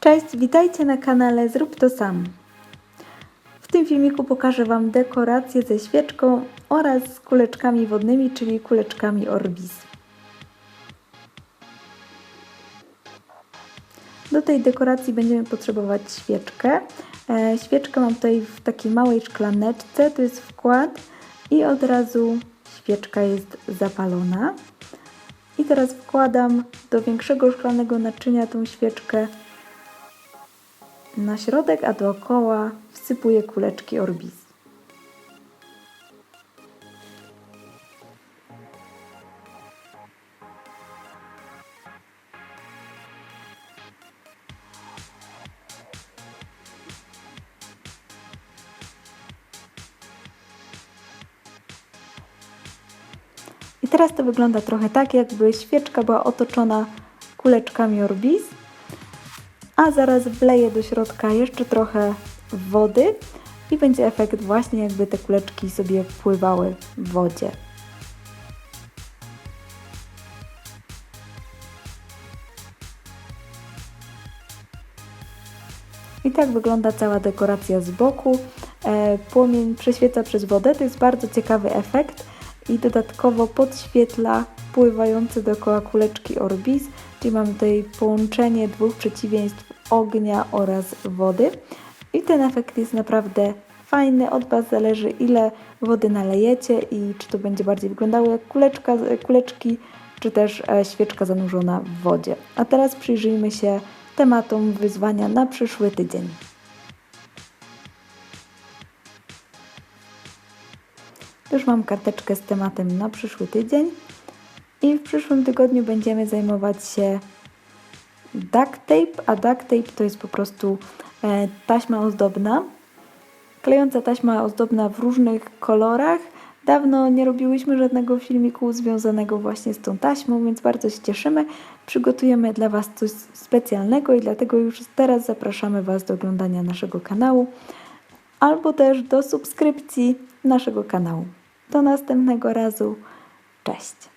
Cześć, witajcie na kanale Zrób to sam. W tym filmiku pokażę Wam dekorację ze świeczką oraz z kuleczkami wodnymi, czyli kuleczkami Orbis. Do tej dekoracji będziemy potrzebować świeczkę. E, świeczkę mam tutaj w takiej małej szklaneczce, to jest wkład i od razu świeczka jest zapalona. I teraz wkładam do większego szklanego naczynia tą świeczkę na środek, a dookoła wsypuję kuleczki Orbis. I teraz to wygląda trochę tak, jakby świeczka była otoczona kuleczkami Orbis, a zaraz wleję do środka jeszcze trochę wody i będzie efekt właśnie jakby te kuleczki sobie pływały w wodzie. I tak wygląda cała dekoracja z boku. E, Płomień prześwieca przez wodę, to jest bardzo ciekawy efekt i dodatkowo podświetla pływające dookoła kuleczki Orbis, czyli mamy tutaj połączenie dwóch przeciwieństw ognia oraz wody. I ten efekt jest naprawdę fajny. Od Was zależy, ile wody nalejecie i czy to będzie bardziej wyglądało jak kuleczka, kuleczki, czy też e, świeczka zanurzona w wodzie. A teraz przyjrzyjmy się tematom wyzwania na przyszły tydzień. Już mam karteczkę z tematem na przyszły tydzień i w przyszłym tygodniu będziemy zajmować się duct tape, a duct tape to jest po prostu e, taśma ozdobna. Klejąca taśma ozdobna w różnych kolorach. Dawno nie robiłyśmy żadnego filmiku związanego właśnie z tą taśmą, więc bardzo się cieszymy. Przygotujemy dla Was coś specjalnego i dlatego już teraz zapraszamy Was do oglądania naszego kanału albo też do subskrypcji naszego kanału. Do następnego razu. Cześć!